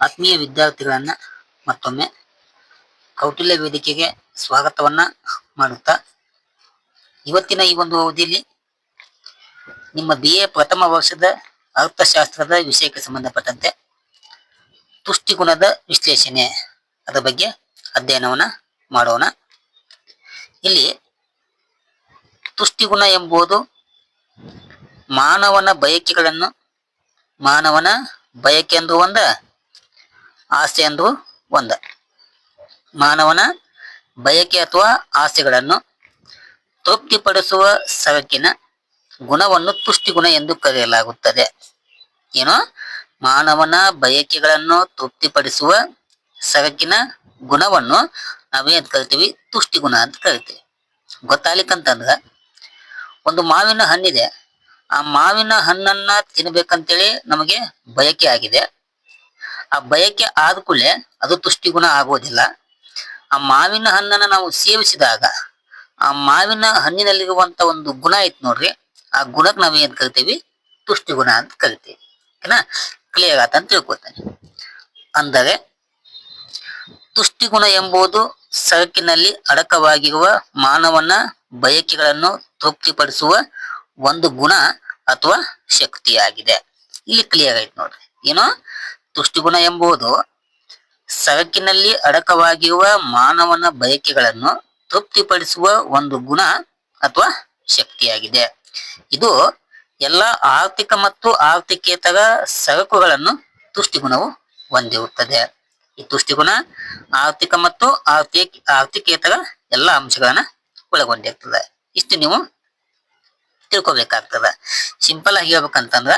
ಆತ್ಮೀಯ ವಿದ್ಯಾರ್ಥಿಗಳನ್ನ ಮತ್ತೊಮ್ಮೆ ಕೌಟಿಲ್ಯ ವೇದಿಕೆಗೆ ಸ್ವಾಗತವನ್ನ ಮಾಡುತ್ತಾ ಇವತ್ತಿನ ಈ ಒಂದು ಅವಧಿಯಲ್ಲಿ ನಿಮ್ಮ ಬಿ ಎ ಪ್ರಥಮ ವರ್ಷದ ಅರ್ಥಶಾಸ್ತ್ರದ ವಿಷಯಕ್ಕೆ ಸಂಬಂಧಪಟ್ಟಂತೆ ತುಷ್ಟಿಗುಣದ ವಿಶ್ಲೇಷಣೆ ಅದರ ಬಗ್ಗೆ ಅಧ್ಯಯನವನ್ನ ಮಾಡೋಣ. ಇಲ್ಲಿ ತುಷ್ಟಿಗುಣ ಎಂಬುದು ಮಾನವನ ಬಯಕೆಗಳನ್ನು ಮಾನವನ ಬಯಕೆ ಎಂದು ಒಂದ ಆಸೆ ಎಂದು ಒಂದ. ಮಾನವನ ಬಯಕೆ ಅಥವಾ ಆಸೆಗಳನ್ನು ತೃಪ್ತಿಪಡಿಸುವ ಸರಕಿನ ಗುಣವನ್ನು ತುಷ್ಟಿಗುಣ ಎಂದು ಕರೆಯಲಾಗುತ್ತದೆ. ಏನು? ಮಾನವನ ಬಯಕೆಗಳನ್ನು ತೃಪ್ತಿಪಡಿಸುವ ಸರಕಿನ ಗುಣವನ್ನು ನಾವೇನ್ ಕರಿತೀವಿ, ತುಷ್ಟಿಗುಣ ಅಂತ ಕರಿತೀವಿ. ಗೊತ್ತಾಗ್ಲಿಕ್ಕಂತಂದ್ರ, ಒಂದು ಮಾವಿನ ಹಣ್ಣಿದೆ. ಆ ಮಾವಿನ ಹಣ್ಣನ್ನ ತಿನ್ಬೇಕಂತೇಳಿ ನಮಗೆ ಬಯಕೆ ಆಗಿದೆ. ಆ ಬಯಕೆ ಆದ ಕೂಡಲೇ ಅದು ತುಷ್ಟಿಗುಣ ಆಗೋದಿಲ್ಲ. ಆ ಮಾವಿನ ಹಣ್ಣನ್ನ ನಾವು ಸೇವಿಸಿದಾಗ ಆ ಮಾವಿನ ಹಣ್ಣಿನಲ್ಲಿರುವಂತ ಒಂದು ಗುಣ ಐತ್ ನೋಡ್ರಿ, ಆ ಗುಣಕ್ಕೆ ನಾವ್ ಏನ್ ಕರಿತೀವಿ? ತುಷ್ಟಿಗುಣ ಅಂತ ಕರಿತೀವಿ. ಓಕೆನಾ ಕ್ಲಿಯರ್ ಆತ ಅಂತ ತಿಳ್ಕೊತೇನೆ. ಅಂದರೆ ತುಷ್ಟಿಗುಣ ಎಂಬುದು ಸರಕಿನಲ್ಲಿ ಅಡಕವಾಗಿರುವ ಮಾನವನ ಬಯಕೆಗಳನ್ನು ತೃಪ್ತಿಪಡಿಸುವ ಒಂದು ಗುಣ ಅಥವಾ ಶಕ್ತಿಯಾಗಿದೆ. ಇಲ್ಲಿ ಕ್ಲಿಯರ್ ಆಯ್ತು ನೋಡ್ರಿ. ಏನು? ತುಷ್ಟಿಗುಣ ಎಂಬುದು ಸರಕಿನಲ್ಲಿ ಅಡಕವಾಗಿರುವ ಮಾನವನ ಬಯಕೆಗಳನ್ನು ತೃಪ್ತಿಪಡಿಸುವ ಒಂದು ಗುಣ ಅಥವಾ ಶಕ್ತಿಯಾಗಿದೆ. ಇದು ಎಲ್ಲ ಆರ್ಥಿಕ ಮತ್ತು ಆರ್ಥಿಕೇತರ ಸರಕುಗಳನ್ನು ತುಷ್ಟಿಗುಣವು ಹೊಂದಿರುತ್ತದೆ. ಈ ತುಷ್ಟಿಗುಣ ಆರ್ಥಿಕ ಮತ್ತು ಆರ್ಥಿಕ ಆರ್ಥಿಕೇತರ ಎಲ್ಲ ಅಂಶಗಳನ್ನ ಒಳಗೊಂಡಿರ್ತದೆ. ಇಷ್ಟು ನೀವು ತಿಳ್ಕೊಬೇಕಾಗ್ತದ. ಸಿಂಪಲ್ ಆಗಿ ಹೇಳ್ಬೇಕಂತಂದ್ರ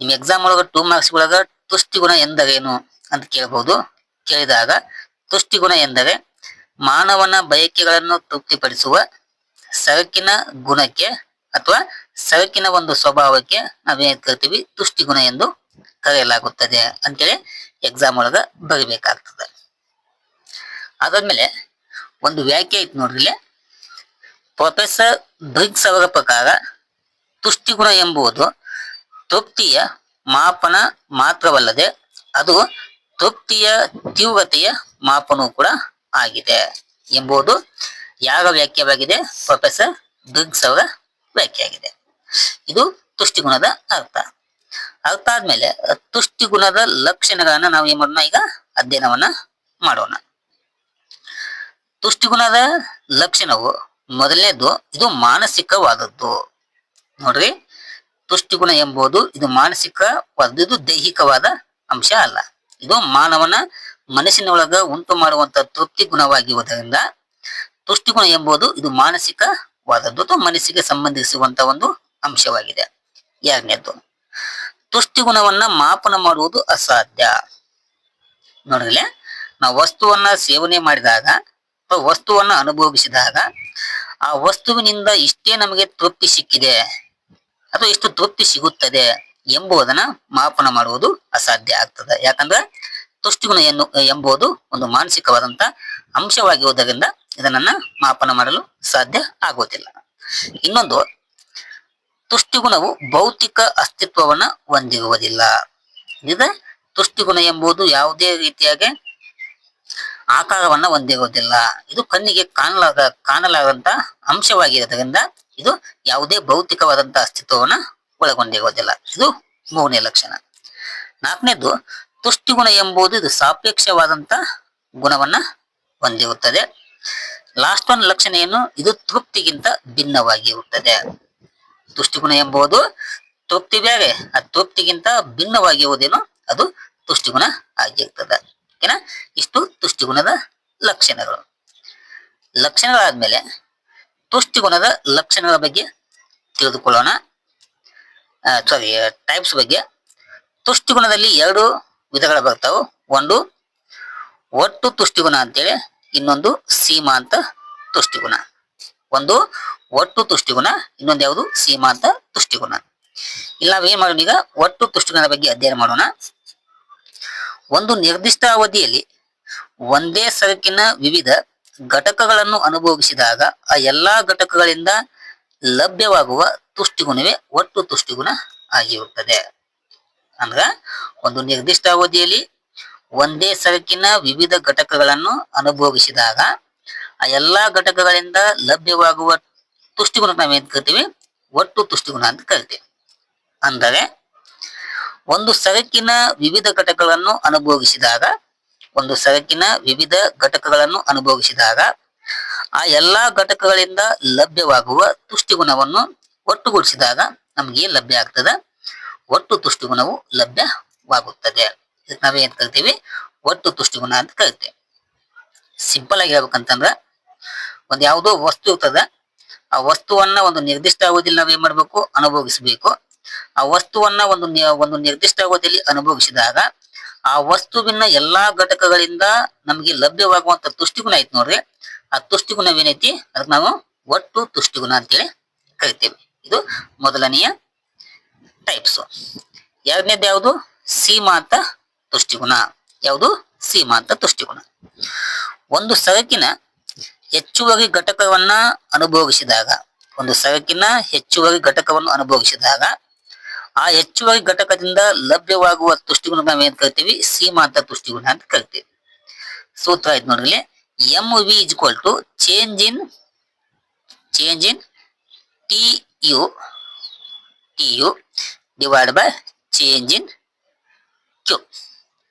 ನಿಮ್ ಎಕ್ಸಾಮ್ ಒಳಗ ಟೂ ಮಾರ್ಕ್ಸ್ ಒಳಗ ತುಷ್ಟಿಗುಣ ಎಂದರೇನು ಅಂತ ಕೇಳಬಹುದು ಕೇಳಿದಾಗ ತುಷ್ಟಿಗುಣ ಎಂದರೆ ಮಾನವನ ಬಯಕೆಗಳನ್ನು ತೃಪ್ತಿಪಡಿಸುವ ಸರಕಿನ ಗುಣಕ್ಕೆ ಅಥವಾ ಸರಕಿನ ಒಂದು ಸ್ವಭಾವಕ್ಕೆ ನಾವೇನ್ ಕರಿತೀವಿ? ತುಷ್ಟಿಗುಣ ಎಂದು ಕರೆಯಲಾಗುತ್ತದೆ ಅಂತೇಳಿ ಎಕ್ಸಾಮ್ ಒಳಗ ಬರಿಬೇಕಾಗ್ತದೆ. ಅದಾದ್ಮೇಲೆ ಒಂದು ವ್ಯಾಖ್ಯೆ ಐತಿ ನೋಡ್ರಿ ಪ್ರೊಫೆಸರ್ ಬ್ರಿಗ್ಸ್ ಅವರ ಪ್ರಕಾರ ತುಷ್ಟಿಗುಣ ಎಂಬುದು ತೃಪ್ತಿಯ ಮಾಪನ ಮಾತ್ರವಲ್ಲದೆ ಅದು ತೃಪ್ತಿಯ, ತೀವ್ರತೆಯ ಮಾಪನವೂ ಕೂಡ ಆಗಿದೆ ಎಂಬುದು ಯಾವ ವ್ಯಾಖ್ಯವಾಗಿದೆ? ಪ್ರೊಫೆಸರ್ ಬ್ರಿಗ್ಸ್ ಅವರ ವ್ಯಾಖ್ಯೆ ಆಗಿದೆ ಇದು ತುಷ್ಟಿಗುಣದ ಅರ್ಥ. ಅರ್ಥ ಆದ್ಮೇಲೆ ತುಷ್ಟಿಗುಣದ ಲಕ್ಷಣಗಳನ್ನ ನಾವು ಏನ್ ಮಾಡೋಣ ಈಗ? ಅಧ್ಯಯನವನ್ನ ಮಾಡೋಣ. ತುಷ್ಟಿಗುಣದ ಲಕ್ಷಣವು ಮೊದಲನೇದು, ಇದು ಮಾನಸಿಕವಾದದ್ದು. ನೋಡ್ರಿ. ತುಷ್ಟಿಗುಣ ಎಂಬುದು ಇದು ಮಾನಸಿಕವಾದ ಇದು ದೈಹಿಕವಾದ ಅಂಶ ಅಲ್ಲ. ಇದು ಮಾನವನ ಮನಸ್ಸಿನೊಳಗ ಉಂಟು ಮಾಡುವಂತ ತೃಪ್ತಿ ಗುಣವಾಗಿರುವುದರಿಂದ ತುಷ್ಟಿಗುಣ ಎಂಬುದು ಇದು ಮಾನಸಿಕವಾದದ್ದು ಅಥವಾ ಮನಸ್ಸಿಗೆ ಸಂಬಂಧಿಸುವಂತ ಒಂದು ಅಂಶವಾಗಿದೆ. ಎರಡನೇದು ತುಷ್ಟಿಗುಣವನ್ನ ಮಾಪನ ಮಾಡುವುದು ಅಸಾಧ್ಯ. ನೋಡಿದ್ರೆ ನಾವು ವಸ್ತುವನ್ನ ಸೇವನೆ ಮಾಡಿದಾಗ ವಸ್ತುವನ್ನ ಅನುಭವಿಸಿದಾಗ ಆ ವಸ್ತುವಿನಿಂದ ಇಷ್ಟೇ ನಮಗೆ ತೃಪ್ತಿ ಸಿಕ್ಕಿದೆ. ಅಥವಾ ಎಷ್ಟು ತೃಪ್ತಿ ಸಿಗುತ್ತದೆ ಎಂಬುದನ್ನ ಮಾಪನ ಮಾಡುವುದು ಅಸಾಧ್ಯ ಆಗ್ತದೆ. ಯಾಕಂದ್ರೆ ತುಷ್ಟಿಗುಣ ಎನ್ನು ಎಂಬುದು ಒಂದು ಮಾನಸಿಕವಾದಂತ ಅಂಶವಾಗಿರುವುದರಿಂದ ಇದನ್ನ ಮಾಪನ ಮಾಡಲು ಸಾಧ್ಯ ಆಗುವುದಿಲ್ಲ. ಇನ್ನೊಂದು, ತುಷ್ಟಿಗುಣವು ಭೌತಿಕ ಅಸ್ತಿತ್ವವನ್ನ ಹೊಂದಿರುವುದಿಲ್ಲ. ಇದ ತುಷ್ಟಿಗುಣ ಎಂಬುದು ಯಾವುದೇ ರೀತಿಯಾಗಿ ಆಕಾರವನ್ನ ಹೊಂದಿರುವುದಿಲ್ಲ. ಇದು ಕಣ್ಣಿಗೆ ಕಾಣಲಾದ ಕಾಣಲಾಗಂತ ಅಂಶವಾಗಿರೋದ್ರಿಂದ ಇದು ಯಾವುದೇ ಭೌತಿಕವಾದಂತಹ ಅಸ್ತಿತ್ವವನ್ನ ಒಳಗೊಂಡಿರುವುದಿಲ್ಲ. ಇದು ಮೂರನೇ ಲಕ್ಷಣ. ನಾಲ್ಕನೇದು, ತುಷ್ಟಿಗುಣ ಎಂಬುದು ಇದು ಸಾಪೇಕ್ಷವಾದಂತ ಗುಣವನ್ನ ಹೊಂದಿರುತ್ತದೆ. ಲಾಸ್ಟ್ ಒನ್ ಲಕ್ಷಣ ಏನು? ಇದು ತೃಪ್ತಿಗಿಂತ ಭಿನ್ನವಾಗಿರುತ್ತದೆ. ತುಷ್ಟಿಗುಣ ಎಂಬುದು ತೃಪ್ತಿ ಬೇರೆ, ಆ ತೃಪ್ತಿಗಿಂತ ಭಿನ್ನವಾಗಿರುವುದೇನು ಅದು ತುಷ್ಟಿಗುಣ ಆಗಿರ್ತದೆ. ಏನ ಇಷ್ಟು ತುಷ್ಟಿಗುಣದ ಲಕ್ಷಣಗಳು. ಲಕ್ಷಣಗಳಾದ್ಮೇಲೆ ತುಷ್ಟಿಗುಣದ ಲಕ್ಷಣಗಳ ಬಗ್ಗೆ ತಿಳಿದುಕೊಳ್ಳೋಣ. ಸಾರಿ ಟೈಪ್ಸ್ ಬಗ್ಗೆ. ತುಷ್ಟಿಗುಣದಲ್ಲಿ ಎರಡು ವಿಧಗಳು ಬರ್ತಾವೆ ಒಂದು, ಒಟ್ಟು ತುಷ್ಟಿಗುಣ ಅಂತೇಳಿ, ಇನ್ನೊಂದು ಸೀಮಾಂತ ತುಷ್ಟಿಗುಣ ಒಂದು, ಒಟ್ಟು ತುಷ್ಟಿಗುಣ ಇನ್ನೊಂದು ಯಾವುದು? ಸೀಮಾಂತ ತುಷ್ಟಿಗುಣ ಇಲ್ಲಿ ಏನ್ ಮಾಡೋಣ ಈಗ? ಒಟ್ಟು ತುಷ್ಟಿಗುಣದ ಬಗ್ಗೆ ಅಧ್ಯಯನ ಮಾಡೋಣ. ಒಂದು ನಿರ್ದಿಷ್ಟ ಅವಧಿಯಲ್ಲಿ ಒಂದೇ ಸರಕಿನ ವಿವಿಧ ಘಟಕಗಳನ್ನು ಅನುಭವಿಸಿದಾಗ ಆ ಎಲ್ಲಾ ಘಟಕಗಳಿಂದ ಲಭ್ಯವಾಗುವ ತುಷ್ಟಿಗುಣವೇ ಒಟ್ಟು ತುಷ್ಟಿಗುಣ ಆಗಿರುತ್ತದೆ. ಅಂದ್ರ ಒಂದು ನಿರ್ದಿಷ್ಟ ಅವಧಿಯಲ್ಲಿ ಒಂದೇ ಸರಕಿನ ವಿವಿಧ ಘಟಕಗಳನ್ನು ಅನುಭವಿಸಿದಾಗ ಆ ಎಲ್ಲಾ ಘಟಕಗಳಿಂದ ಲಭ್ಯವಾಗುವ ತುಷ್ಟಿಗುಣ ನಾವೇನ್ ಕರಿತೀವಿ? ಒಟ್ಟು ತುಷ್ಟಿಗುಣ ಅಂತ ಕರಿತೀವಿ. ಅಂದರೆ ಒಂದು ಸರಕಿನ ವಿವಿಧ ಘಟಕಗಳನ್ನು ಅನುಭೋಗಿಸಿದಾಗ ಒಂದು ಸರಕಿನ ವಿವಿಧ ಘಟಕಗಳನ್ನು ಅನುಭವಿಸಿದಾಗ ಆ ಎಲ್ಲಾ ಘಟಕಗಳಿಂದ ಲಭ್ಯವಾಗುವ ತುಷ್ಟಿಗುಣವನ್ನು ಒಟ್ಟುಗೂಡಿಸಿದಾಗ ನಮ್ಗೆ ಏನ್ ಲಭ್ಯ ಆಗ್ತದ? ಒಟ್ಟು ತುಷ್ಟಿಗುಣವು ಲಭ್ಯವಾಗುತ್ತದೆ. ನಾವೇನ್ ಕರಿತೀವಿ? ಒಟ್ಟು ತುಷ್ಟಿಗುಣ ಅಂತ ಕರಿತೀವಿ. ಸಿಂಪಲ್ ಆಗಿ ಹೇಳ್ಬೇಕಂತಂದ್ರ ಒಂದ್ ಯಾವುದೋ ವಸ್ತು ಇರ್ತದ. ಆ ವಸ್ತುವನ್ನ ಒಂದು ನಿರ್ದಿಷ್ಟ ಅವಧಿಯಲ್ಲಿ ನಾವೇನ್ ಮಾಡ್ಬೇಕು? ಅನುಭವಿಸಬೇಕು ಆ ವಸ್ತುವನ್ನ ಒಂದು ಒಂದು ನಿರ್ದಿಷ್ಟ ಅವಧಿಯಲ್ಲಿ ಅನುಭವಿಸಿದಾಗ ಆ ವಸ್ತುವಿನ ಎಲ್ಲಾ ಘಟಕಗಳಿಂದ ನಮಗೆ ಲಭ್ಯವಾಗುವಂತ ತುಷ್ಟಿಗುಣ ಐತಿ ನೋಡ್ರಿ. ಆ ತುಷ್ಟಿಗುಣವೇನೈತಿ? ಅದಕ್ಕೆ ನಾವು ಒಟ್ಟು ತುಷ್ಟಿಗುಣ ಅಂತೇಳಿ ಕರಿತೇವೆ. ಇದು ಮೊದಲನೆಯ ಟೈಪ್ಸ್ ಎರಡನೇದು ಯಾವುದು? ಸೀಮಾಂತ ತುಷ್ಟಿಗುಣ. ಯಾವುದು? ಸೀಮಾಂತ ತುಷ್ಟಿಗುಣ. ಒಂದು ಸರಕಿನ ಹೆಚ್ಚುವರಿ ಘಟಕವನ್ನ ಅನುಭೋಗಿಸಿದಾಗ, ಒಂದು ಸರಕಿನ ಹೆಚ್ಚುವರಿ ಘಟಕವನ್ನು ಅನುಭೋಗಿಸಿದಾಗ ಆ ಹೆಚ್ಚುವರಿ ಘಟಕದಿಂದ ಲಭ್ಯವಾಗುವ ತುಷ್ಟಿಗುಣ ನಾವೇನ್ ಕರಿತೀವಿ? ಸೀಮಾಂತ ತುಷ್ಟಿಗುಣ ಅಂತ ಕರಿತೀವಿ. ಸೂತ್ರ ಆಯ್ತು ನೋಡ್ರಿ M V is equal to change in change in T U T U divide by change in Q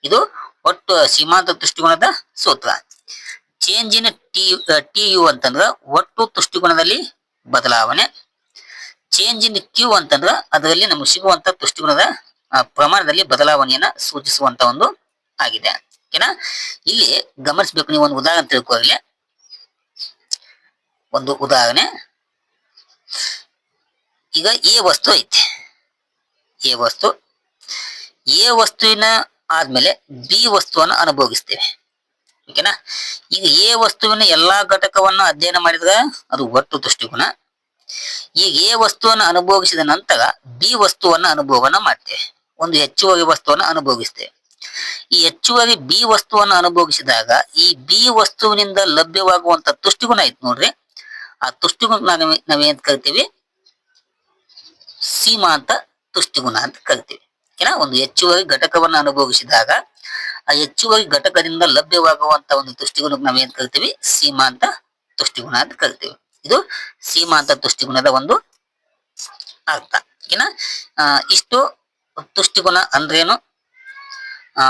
ಇದು ಒಟ್ಟು ಸೀಮಾಂತ ತುಷ್ಟಿಗುಣದ ಸೂತ್ರ. Change in T T U ಅಂತಂದ್ರೆ ಒಟ್ಟು ತುಷ್ಟಿಗುಣದಲ್ಲಿ ಬದಲಾವಣೆ. ಚೇಂಜ್ ಇನ್ ಕ್ಯೂ ಅಂತಂದ್ರ ಅದರಲ್ಲಿ ನಮಗೆ ಸಿಗುವಂತ ತುಷ್ಟಿಗುಣದ ಆ, ಪ್ರಮಾಣದಲ್ಲಿ ಬದಲಾವಣೆಯನ್ನ ಸೂಚಿಸುವಂತ ಒಂದು ಆಗಿದೆ. ಓಕೆನಾ? ಇಲ್ಲಿ ಗಮನಿಸಬೇಕು ನೀವು ಒಂದು ಉದಾಹರಣೆ ತಿಳ್ಕೊಳ್ಳಿ ಒಂದು ಉದಾಹರಣೆ. ಈಗ ಎ ವಸ್ತು ಐತಿ. ಎ ವಸ್ತು. ಎ ವಸ್ತುವಿನ ಆದ್ಮೇಲೆ ಬಿ ವಸ್ತುವನ್ನು ಅನುಭವಿಸ್ತೇವೆ ಓಕೆನಾ? ಈಗ ಎ ವಸ್ತುವಿನ ಎಲ್ಲಾ ಘಟಕವನ್ನ ಅಧ್ಯಯನ ಮಾಡಿದ್ರೆ ಅದು ಒಟ್ಟು ತುಷ್ಟಿಗುಣ ಈಗ ಎ ವಸ್ತುವನ್ನು ಅನುಭವಿಸಿದ ನಂತರ ಬಿ ವಸ್ತುವನ್ನ ಅನುಭವನ ಮಾಡ್ತೇವೆ ಒಂದು ಹೆಚ್ಚುವರಿ ವಸ್ತುವನ್ನ ಅನುಭವಿಸ್ತೇವೆ ಈ ಹೆಚ್ಚುವರಿ ಬಿ ವಸ್ತುವನ್ನ ಅನುಭವಿಸಿದಾಗ ಈ ಬಿ ವಸ್ತುವಿನಿಂದ ಲಭ್ಯವಾಗುವಂತ ತುಷ್ಟಿಗುಣ ಐತಿ ನೋಡ್ರಿ. ಆ ತುಷ್ಟಿಗುಣ ನಾವ್- ನಾವೇನ್ ಕರಿತೀವಿ? ಸೀಮಾಂತ ತುಷ್ಟಿಗುಣ ಅಂತ ಕರಿತೀವಿ. ಓಕೆನಾ ಒಂದು ಹೆಚ್ಚುವರಿ ಘಟಕವನ್ನ ಅನುಭವಿಸಿದಾಗ ಆ ಹೆಚ್ಚುವರಿ ಘಟಕದಿಂದ ಲಭ್ಯವಾಗುವಂತ ಒಂದು ತುಷ್ಟಿಗುಣಕ್ಕೆ ನಾವೇನ್ ಕರಿತೀವಿ? ಸೀಮಾಂತ ತುಷ್ಟಿಗುಣ ಅಂತ ಕರಿತೀವಿ. ಇದು ಸೀಮಾಂತ ತುಷ್ಟಿಗುಣದ ಒಂದು ಅರ್ಥ. ಓಕೆನಾ? ಇಷ್ಟು ತುಷ್ಟಿಗುಣ ಅಂದ್ರೇನು?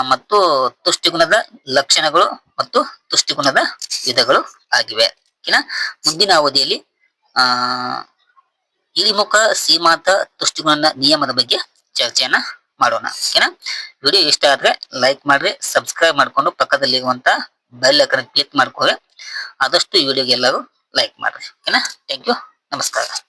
ಮತ್ತು ತುಷ್ಟಿಗುಣದ ಲಕ್ಷಣಗಳು ಮತ್ತು ತುಷ್ಟಿಗುಣದ ವಿಧಗಳು ಆಗಿವೆ. ಓಕೆನಾ? ಮುಂದಿನ ಅವಧಿಯಲ್ಲಿ, ಆ, ಇಳಿಮುಖ ಸೀಮಾಂತ ತುಷ್ಟಿಗುಣ ನಿಯಮದ ಬಗ್ಗೆ ಚರ್ಚೆಯನ್ನ ಮಾಡೋಣ. ಓಕೆನಾ? ವಿಡಿಯೋ ಇಷ್ಟ ಆದ್ರೆ ಲೈಕ್ ಮಾಡ್ರಿ, ಸಬ್ಸ್ಕ್ರೈಬ್ ಮಾಡ್ಕೊಂಡು ಪಕ್ಕದಲ್ಲಿರುವಂತ ಬೆಲ್ ಐಕನ್ ಕ್ಲಿಕ್ ಮಾಡ್ಕೊಳ್ಳಿ ಆದಷ್ಟು ಈ ವಿಡಿಯೋಗೆ ಎಲ್ಲರೂ ಲೈಕ್ ಮಾಡ್ರಿ. ಓಕೆನಾ? ಥ್ಯಾಂಕ್ ಯು ನಮಸ್ಕಾರ.